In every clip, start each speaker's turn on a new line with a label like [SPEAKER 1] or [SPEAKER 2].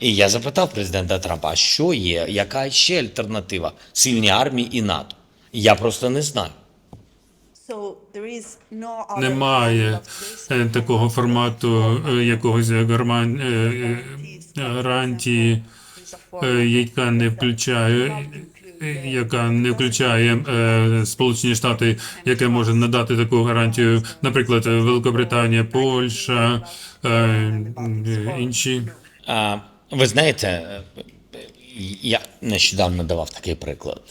[SPEAKER 1] І я запитав президента Трампа, а що є, яка ще альтернатива сильній армії і НАТО? Я просто не знаю.
[SPEAKER 2] Немає е, такого формату е, якогось гарман- е, гарантії, яка не включає, яка не включає е, Сполучені Штати, яке може надати таку гарантію, наприклад, Великобританія, Польща, інші.
[SPEAKER 1] Ви знаєте, я нещодавно давав такий приклад.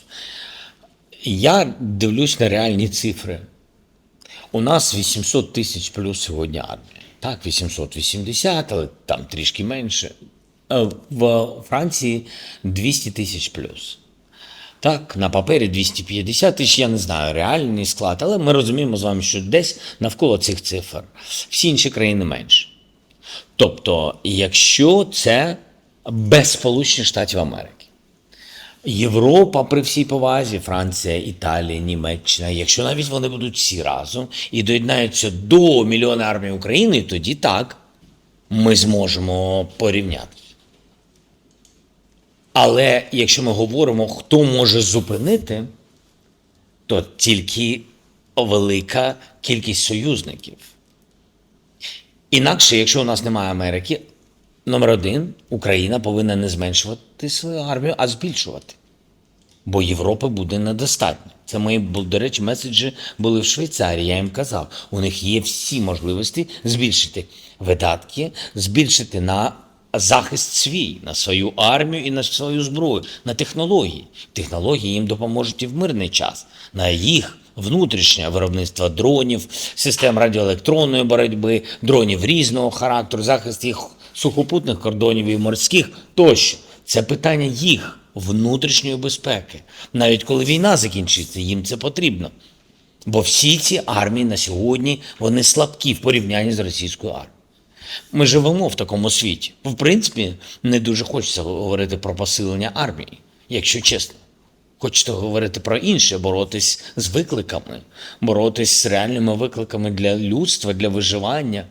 [SPEAKER 1] Я дивлюсь на реальні цифри. У нас 800 тисяч плюс сьогодні армія. Так, 880, але там трішки менше. Е, В Франції 200 тисяч плюс. Так, на папері 250 тисяч, я не знаю реальний склад, але ми розуміємо з вами, що десь навколо цих цифр. Всі інші країни менше. Тобто, якщо це без Сполучених Штатів Америки, Європа при всій повазі, Франція, Італія, Німеччина, якщо навіть вони будуть всі разом і доєднаються до мільйона армії України, тоді так ми зможемо порівняти. Але якщо ми говоримо, хто може зупинити, то тільки велика кількість союзників. Інакше, якщо у нас немає Америки, номер один, Україна повинна не зменшувати свою армію, а збільшувати. Бо Європи буде недостатньо. Це мої, до речі, меседжі були в Швейцарії. Я їм казав, у них є всі можливості збільшити видатки, збільшити на захист свій, на свою армію і на свою зброю, на технології. Технології їм допоможуть і в мирний час, на їх внутрішнє виробництво дронів, систем радіоелектронної боротьби, дронів різного характеру, захист їх сухопутних кордонів і морських тощо. Це питання їх внутрішньої безпеки. Навіть коли війна закінчиться, їм це потрібно. Бо всі ці армії на сьогодні вони слабкі в порівнянні з російською армією. Ми живемо в такому світі. В принципі, не дуже хочеться говорити про посилення армії, якщо чесно. Хочете говорити про інше, боротись з викликами, боротись з реальними викликами для людства, для виживання,